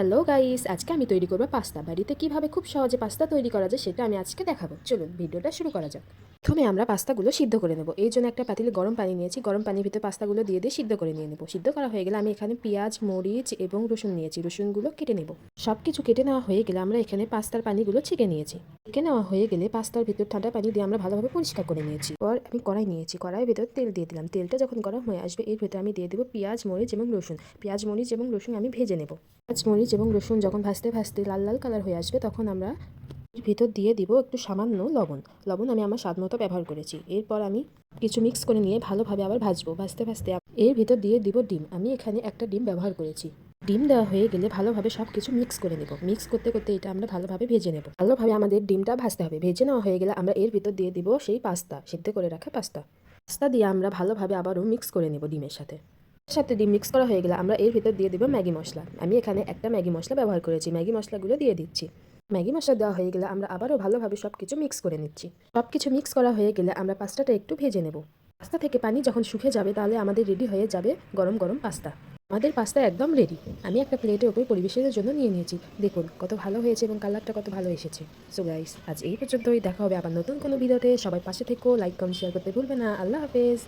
Hello guys আজকে আমি তৈরি করব পাস্তা। বাড়িতে কীভাবে খুব সহজে পাস্তা তৈরি করা যায় সেটা আমি আজকে দেখাবো। চলুন, ভিডিওটা শুরু করা যাক। প্রথমে আমরা পাস্তাগুলো সিদ্ধ করে নেব। এই জন্য একটা পাতিলে গরম পানি নিয়েছি। গরম পানির ভিতরে পাস্তাগুলো দিয়ে দিয়ে সিদ্ধ করে নিয়ে নেব। সিদ্ধ করা হয়ে গেলে আমি এখানে পেঁয়াজ, মরিচ এবং রসুন নিয়েছি। রসুনগুলো কেটে নেব। সব কিছু কেটে নেওয়া হয়ে গেলে আমরা এখানে পাস্তার পানিগুলো ছেঁকে নিয়েছি। ছেঁকে নেওয়া হয়ে গেলে পাস্তার ভিতর ঠান্ডা পানি দিয়ে আমরা ভালোভাবে পরিষ্কার করে নিয়েছি। পর আমি কড়াই নিয়েছি। কড়াইয়ের ভিতর তেল দিয়ে দিলাম। তেলটা যখন গরম হয়ে আসবে, এর ভিতরে আমি দিয়ে দেবো পেঁয়াজ, মরিচ এবং রসুন। পেঁয়াজ, মরিচ এবং রসুন আমি ভেজে নেব। পেঁয়াজ, মরিচ এবং রসুন যখন ভাজতে ভাজতে লাল লাল কালার হয়ে আসবে, তখন আমরা ভিতর দিয়ে দিব একটু সামান্য লবণ। লবণ আমি আমার স্বাদ মতো ব্যবহার করেছি। এরপর আমি কিছু মিক্স করে নিয়ে ভালোভাবে আবার ভাজবো। ভাজতে ভাজতে এর ভিতর দিয়ে দিব ডিম। আমি এখানে একটা ডিম ব্যবহার করেছি। ডিম দেওয়া হয়ে গেলে ভালোভাবে সব কিছু মিক্স করে নেব। মিক্স করতে করতে এটা আমরা ভালোভাবে ভেজে নেব। ভালোভাবে আমাদের ডিমটা ভাজতে হবে। ভেজে নেওয়া হয়ে গেলে আমরা এর ভিতর দিয়ে দিব সেই পাস্তা, সিদ্ধ করে রাখা পাস্তা। পাস্তা দিয়ে আমরা ভালোভাবে আবারও মিক্স করে নেব ডিমের সাথে। সাথে ডিম মিক্স করা হয়ে গেলে আমরা এর ভিতর দিয়ে দিব ম্যাগি মশলা। আমি এখানে একটা ম্যাগি মশলা ব্যবহার করেছি। ম্যাগি মশলাগুলো দিয়ে দিচ্ছি। ম্যাগি মশলা দেওয়া হয়ে গেলে আমরা আবারও ভালোভাবে সব কিছু মিক্স করে নিচ্ছি। সব কিছু মিক্স করা হয়ে গেলে আমরা পাস্তাটা একটু ভেজে নেব। পাস্তা থেকে পানি যখন শুকে যাবে তাহলে আমাদের রেডি হয়ে যাবে গরম গরম পাস্তা। আমাদের পাস্তা একদম রেডি আমি একটা প্লেটের ওপর পরিবেশনের জন্য নিয়ে নিয়েছি। দেখুন, কত ভালো হয়েছে এবং কালারটা কত ভালো এসেছে। সো গাইস আজ এই পর্যন্তই। দেখা হবে আবার নতুন কোনো ভিডিওতে সবাই পাশে থেকো লাইক কমেন্ট শেয়ার করতে ভুলবে না। আল্লাহ হাফেজ।